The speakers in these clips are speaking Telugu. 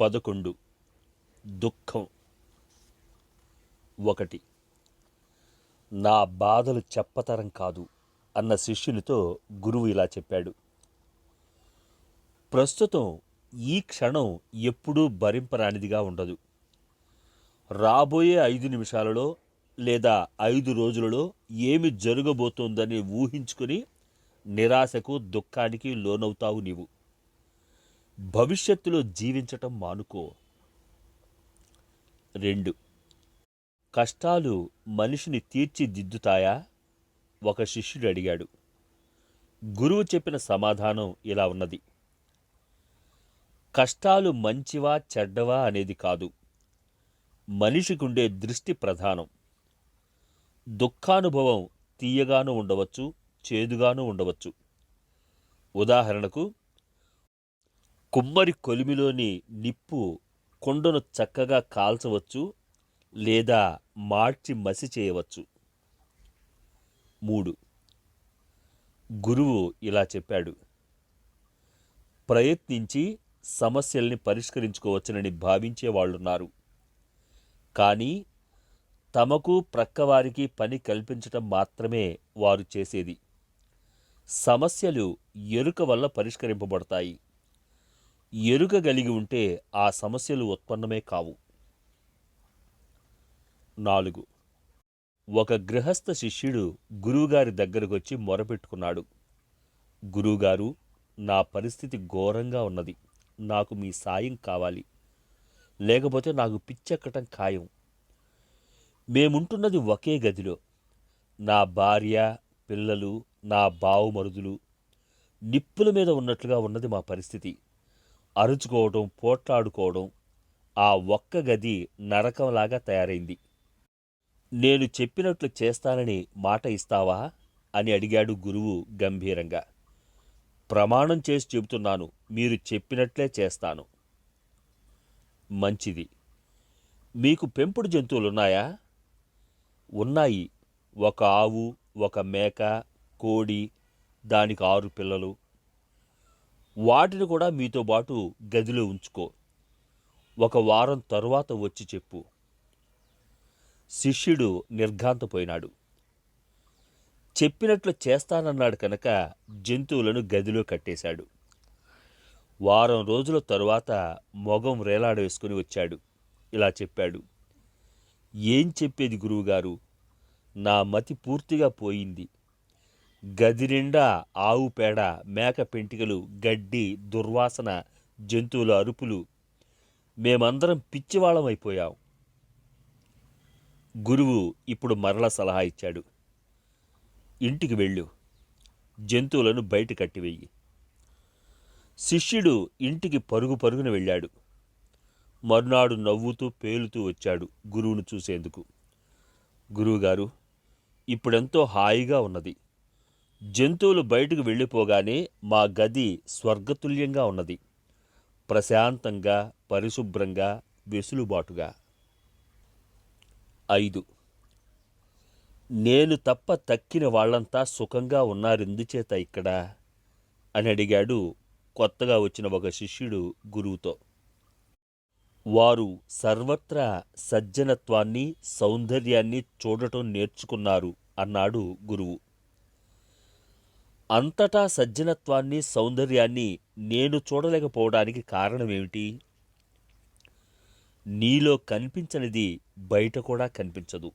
పదకొండు. దుఃఖం ఒకటి. నా బాధలు చెప్పతరం కాదు అన్న శిష్యునితో గురువు ఇలా చెప్పాడు. ప్రస్తుతం ఈ క్షణం ఎప్పుడూ భరింపరానిదిగా ఉండదు. రాబోయే ఐదు నిమిషాలలో లేదా ఐదు రోజులలో ఏమి జరగబోతోందని ఊహించుకుని నిరాశకు దుఃఖానికి లోనవుతావు నీవు. భవిష్యత్తులో జీవించటం మానుకో. రెండు. కష్టాలు మనిషిని తీర్చిదిద్దుతాయా? ఒక శిష్యుడు అడిగాడు. గురువు చెప్పిన సమాధానం ఇలా ఉన్నది. కష్టాలు మంచివా చెడ్డవా అనేది కాదు. మనిషికుండే దృష్టి ప్రధానం. దుఃఖానుభవం తీయగాను ఉండవచ్చు చేదుగాను ఉండవచ్చు. ఉదాహరణకు కుమ్మరి కొలిమిలోని నిప్పు కుండను చక్కగా కాల్చవచ్చు లేదా మార్చి మసి చేయవచ్చు. మూడు. గురువు ఇలా చెప్పాడు. ప్రయత్నించి సమస్యల్ని పరిష్కరించుకోవచ్చునని భావించే వాళ్ళున్నారు కానీ తమకు ప్రక్కవారికి పని కల్పించటం మాత్రమే వారు చేసేది. సమస్యలు ఎరుక వల్ల పరిష్కరింపబడతాయి. ఎరుక కలిగి ఉంటే ఆ సమస్యలు ఉత్పన్నమే కావు. నాలుగు. ఒక గృహస్థ శిష్యుడు గురువుగారి దగ్గరకొచ్చి మొరపెట్టుకున్నాడు. గురువుగారు నా పరిస్థితి ఘోరంగా ఉన్నది. నాకు మీ సాయం కావాలి. లేకపోతే నాకు పిచ్చెక్కటం ఖాయం. మేముంటున్నది ఒకే గదిలో. నా భార్య పిల్లలు నా బావుమరుదులు నిప్పుల మీద ఉన్నట్లుగా ఉన్నది మా పరిస్థితి. అరుచుకోవడం పోట్లాడుకోవడం ఆ ఒక్క గది నరకంలాగా తయారైంది. నేను చెప్పినట్లు చేస్తానని మాట ఇస్తావా? అని అడిగాడు గురువు గంభీరంగా. ప్రమాణం చేసి చెబుతున్నాను మీరు చెప్పినట్లే చేస్తాను. మంచిది. మీకు పెంపుడు జంతువులున్నాయా? ఉన్నాయి. ఒక ఆవు ఒక మేక కోడి దానికి ఆరు పిల్లలు. వాటిని కూడా మీతో పాటు గదిలో ఉంచుకో. ఒక వారం తరువాత వచ్చి చెప్పు. శిష్యుడు నిర్ఘాంతపోయినాడు. చెప్పినట్లు చేస్తానన్నాడు కనుక జంతువులను గదిలో కట్టేశాడు. వారం రోజుల తరువాత మొగం రేలాడ వేసుకుని వచ్చాడు. ఇలా చెప్పాడు. ఏం చెప్పేది గురువుగారు? నా మతి పూర్తిగా పోయింది. గదినిండా ఆవు పేడ మేక పెంటికలు గడ్డి దుర్వాసన జంతువుల అరుపులు. మేమందరం పిచ్చివాళ్ళమైపోయాం గురువు ఇప్పుడు మరల సలహా ఇచ్చాడు. ఇంటికి వెళ్ళు. జంతువులను బయట కట్టివెయ్యి శిష్యుడు ఇంటికి పరుగు పరుగున వెళ్ళాడు. మరునాడు నవ్వుతూ పేలుతూ వచ్చాడు గురువును చూసేందుకు. గురువుగారు ఇప్పుడెంతో హాయిగా ఉన్నది. జంతువులు బయటకు వెళ్ళిపోగానే మా గది స్వర్గతుల్యంగా ఉన్నది. ప్రశాంతంగా పరిశుభ్రంగా వెసులుబాటుగా. ఐదు. నేను తప్ప తక్కిన వాళ్ళంతా సుఖంగా ఉన్నారెందుచేత ఇక్కడ? అని అడిగాడు కొత్తగా వచ్చిన ఒక శిష్యుడు గురువుతో. వారు సర్వత్రా సజ్జనత్వాన్ని సౌందర్యాన్ని చూడటం నేర్చుకున్నారు అన్నాడు గురువు. అంతటా సజ్జనత్వాన్ని సౌందర్యాన్ని నేను చూడలేకపోవడానికి కారణమేమిటి? నీలో కనిపించనిది బయట కూడా కనిపించదు.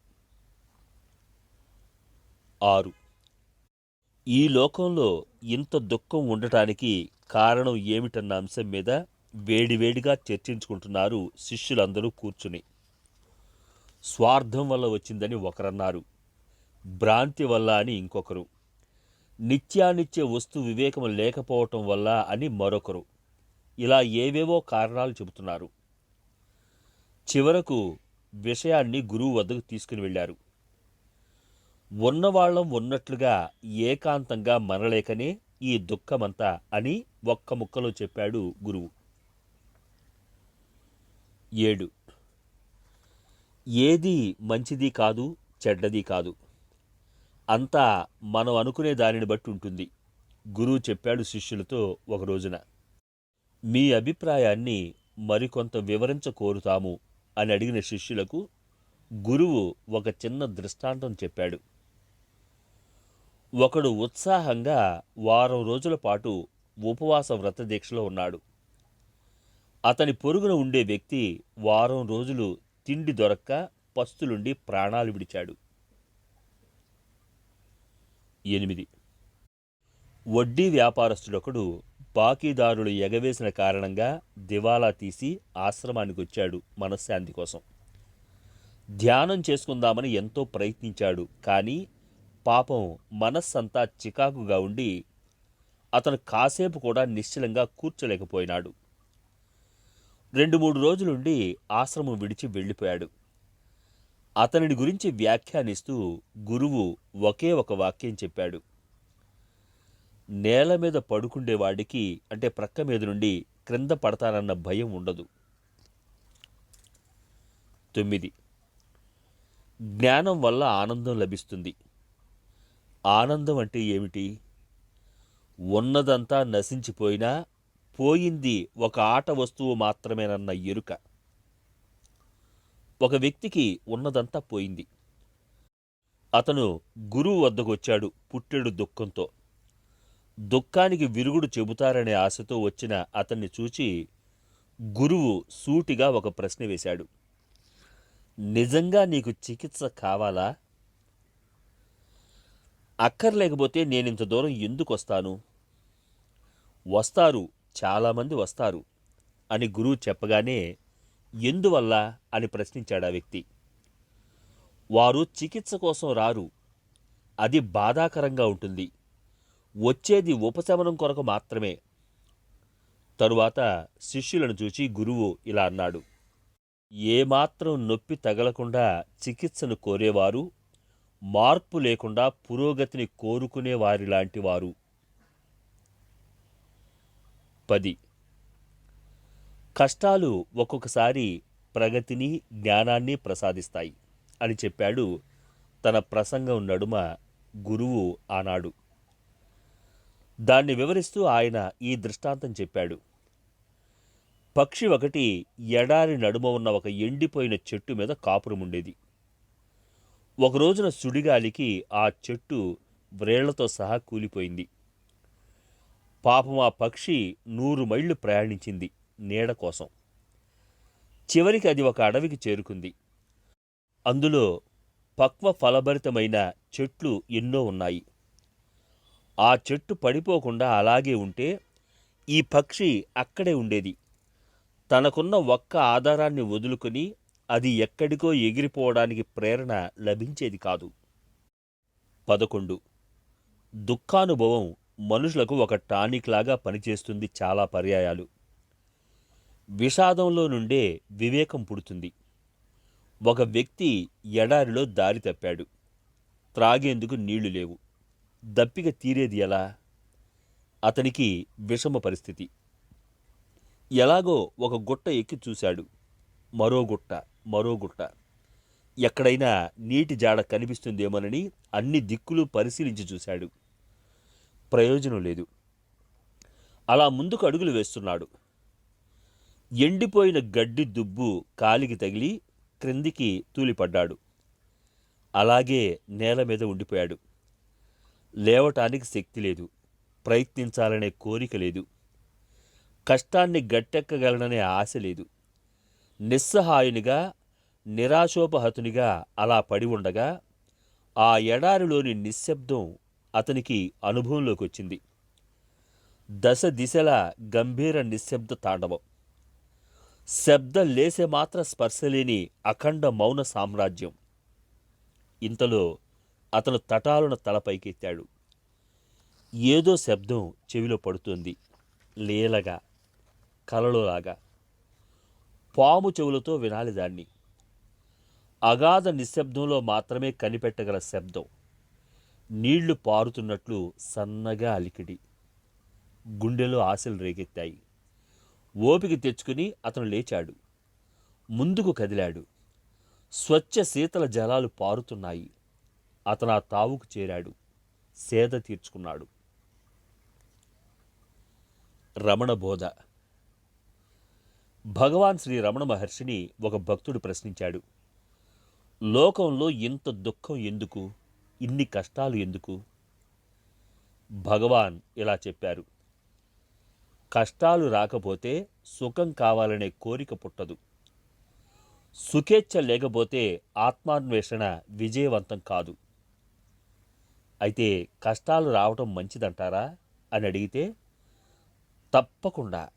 ఆరు. ఈ లోకంలో ఇంత దుఃఖం ఉండటానికి కారణం ఏమిటన్న అంశం మీద వేడివేడిగా చర్చించుకుంటున్నారు శిష్యులందరూ కూర్చుని. స్వార్థం వల్ల వచ్చిందని ఒకరన్నారు. భ్రాంతి వల్ల అని ఇంకొకరు. నిత్యానిత్య వస్తు వివేకం లేకపోవటం వల్ల అని మరొకరు. ఇలా ఏవేవో కారణాలు చెబుతున్నారు. చివరకు విషయాన్ని గురువు వద్దకు తీసుకుని వెళ్ళారు. ఉన్నవాళ్ళం ఉన్నట్లుగా ఏకాంతంగా మనలేకనే ఈ దుఃఖమంతా అని ఒక్క ముక్కలో చెప్పాడు గురువు. ఏడు. ఏది మంచిది కాదు చెడ్డది కాదు. అంతా మనం అనుకునే దానిని బట్టి ఉంటుంది. గురువు చెప్పాడు శిష్యులతో ఒక రోజున మీ అభిప్రాయాన్ని మరికొంత వివరించ కోరుతాము అని అడిగిన శిష్యులకు గురువు ఒక చిన్న దృష్టాంతం చెప్పాడు. ఒకడు ఉత్సాహంగా వారం రోజుల పాటు ఉపవాస వ్రత దీక్షలో ఉన్నాడు. అతని పొరుగున ఉండే వ్యక్తి వారం రోజులు తిండి దొరక్క పస్తులుండి ప్రాణాలు విడిచాడు. ఎనిమిది. వడ్డీ వ్యాపారస్తుడొకడు బాకీదారులు ఎగవేసిన కారణంగా దివాలా తీసి ఆశ్రమానికి వచ్చాడు మనశ్శాంతి కోసం. ధ్యానం చేసుకుందామని ఎంతో ప్రయత్నించాడు కానీ పాపం మనస్సంతా చికాకుగా ఉండి అతను కాసేపు కూడా నిశ్చలంగా కూర్చోలేకపోయినాడు. రెండు మూడు రోజులుండి ఆశ్రమం విడిచి వెళ్ళిపోయాడు. అతనిని గురించి వ్యాఖ్యానిస్తూ గురువు ఒకే ఒక వాక్యం చెప్పాడు. నేల మీద పడుకుండేవాడికి అంటే ప్రక్క మీద నుండి క్రింద పడతానన్న భయం ఉండదు. తొమ్మిది. జ్ఞానం వల్ల ఆనందం లభిస్తుంది. ఆనందం అంటే ఏమిటి? ఉన్నదంతా నశించిపోయినా పోయింది ఒక ఆట వస్తువు మాత్రమేనన్న ఎరుక. ఒక వ్యక్తికి ఉన్నదంతా పోయింది. అతను గురువు వద్దకు వచ్చాడు పుట్టెడు దుఃఖంతో. దుఃఖానికి విరుగుడు చెబుతారనే ఆశతో వచ్చిన అతన్ని చూచి గురువు సూటిగా ఒక ప్రశ్న వేశాడు. నిజంగా నీకు చికిత్స కావాలా? అక్కర్లేకపోతే నేనింత దూరం ఎందుకు వస్తాను? వస్తారు చాలామంది వస్తారు అని గురువు చెప్పగానే ఎందువల్ల అని ప్రశ్నించాడు ఆ వ్యక్తి. వారు చికిత్స కోసం రారు. అది బాధాకరంగా ఉంటుంది. వచ్చేది ఉపశమనం కొరకు మాత్రమే. తరువాత శిష్యులను చూచి గురువు ఇలా అన్నాడు. ఏమాత్రం నొప్పి తగలకుండా చికిత్సను కోరేవారు మార్పు లేకుండా పురోగతిని కోరుకునే వారిలాంటి వారు. పది కష్టాలు ఒక్కొక్కసారి ప్రగతిని జ్ఞానాన్ని ప్రసాదిస్తాయి అని చెప్పాడు తన ప్రసంగం నడుమ గురువు ఆనాడు. దాన్ని వివరిస్తూ ఆయన ఈ దృష్టాంతం చెప్పాడు. పక్షి ఒకటి ఎడారి నడుమ ఉన్న ఒక ఎండిపోయిన చెట్టు మీద కాపురం ఉండేది. ఒక రోజున సుడిగాలికి ఆ చెట్టు వ్రేళ్ళతో సహా కూలిపోయింది. పాపం ఆ పక్షి నూరు మైళ్ళు ప్రయాణించింది. నీడ కోసం. చివరికి అది ఒక అడవికి చేరుకుంది. అందులో పక్వ ఫలభరితమైన చెట్లు ఎన్నో ఉన్నాయి. ఆ చెట్టు పడిపోకుండా అలాగే ఉంటే ఈ పక్షి అక్కడే ఉండేది. తనకున్న ఒక్క ఆధారాన్ని వదులుకొని అది ఎక్కడికో ఎగిరిపోవడానికి ప్రేరణ లభించేది కాదు. పదకొండు. దుఃఖానుభవం మనుషులకు ఒక టానిక్ లాగా పనిచేస్తుంది చాలా పర్యాయాలు. విషాదంలో నుండే వివేకం పుడుతుంది. ఒక వ్యక్తి ఎడారిలో దారి తప్పాడు. త్రాగేందుకు నీళ్ళు లేవు. దప్పిక తీరేది ఎలా? అతనికి విషమ పరిస్థితి. ఎలాగో ఒక గుట్ట ఎక్కి చూశాడు. మరో గుట్ట మరో గుట్ట. ఎక్కడైనా నీటి జాడ కనిపిస్తుందేమోనని అన్ని దిక్కులు పరిశీలించి చూశాడు. ప్రయోజనం లేదు. అలా ముందుకు అడుగులు వేస్తున్నాడు. ఎండిపోయిన గడ్డి దుబ్బు కాలికి తగిలి క్రిందికి తూలిపడ్డాడు. అలాగే నేల మీద ఉండిపోయాడు. లేవటానికి శక్తి లేదు. ప్రయత్నించాలనే కోరిక లేదు. కష్టాన్ని గట్టెక్కగలననే ఆశ లేదు. నిస్సహాయునిగా నిరాశోపహతునిగా అలా పడి ఉండగా ఆ ఎడారిలోని నిశ్శబ్దం అతనికి అనుభవంలోకి వచ్చింది దశ దిశల గంభీర నిశ్శబ్ద తాండవం. శబ్ద లేసే మాత్ర స్పర్శలేని అఖండ మౌన సామ్రాజ్యం. ఇంతలో అతను తటాలున తలపైకెత్తాడు ఏదో శబ్దం చెవిలో పడుతుంది. లీలగా కలలోలాగా. పాము చెవులతో వినాలి దాన్ని. అగాధ నిశ్శబ్దంలో మాత్రమే కనిపెట్టగల శబ్దం. నీళ్ళు పారుతున్నట్లు సన్నగా అలికిడి. గుండెలో ఆశలు రేగెత్తాయి. ఓపిక తెచ్చుకుని అతను లేచాడు. ముందుకు కదిలాడు. స్వచ్ఛ శీతల జలాలు పారుతున్నాయి. అతను ఆ తావుకు చేరాడు. సేద తీర్చుకున్నాడు. రమణ బోధ. భగవాన్ శ్రీ రమణ మహర్షిని ఒక భక్తుడు ప్రశ్నించాడు. లోకంలో ఇంత దుఃఖం ఎందుకు? ఇన్ని కష్టాలు ఎందుకు? భగవాన్ ఇలా చెప్పారు. కష్టాలు రాకపోతే సుఖం కావాలనే కోరిక పుట్టదు. సుఖేచ్ఛ లేకపోతే ఆత్మాన్వేషణ విజయవంతం కాదు. అయితే కష్టాలు రావటం మంచిదంటారా? అని అడిగితే తప్పకుండా.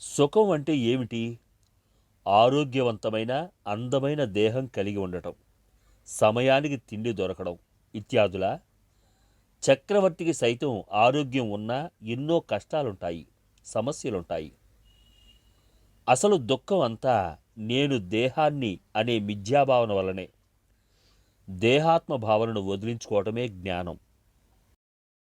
సుఖం అంటే ఏమిటి? ఆరోగ్యవంతమైన అందమైన దేహం కలిగి ఉండటం సమయానికి తిండి దొరకడం ఇత్యాదుల? చక్రవర్తికి సైతం ఆరోగ్యం ఉన్నా ఎన్నో కష్టాలుంటాయి. సమస్యలుంటాయి. అసలు దుఃఖం అంతా నేను దేహాన్ని అనే మిథ్యాభావన వల్లనే. దేహాత్మ భావనను వదిలించుకోవటమే జ్ఞానం.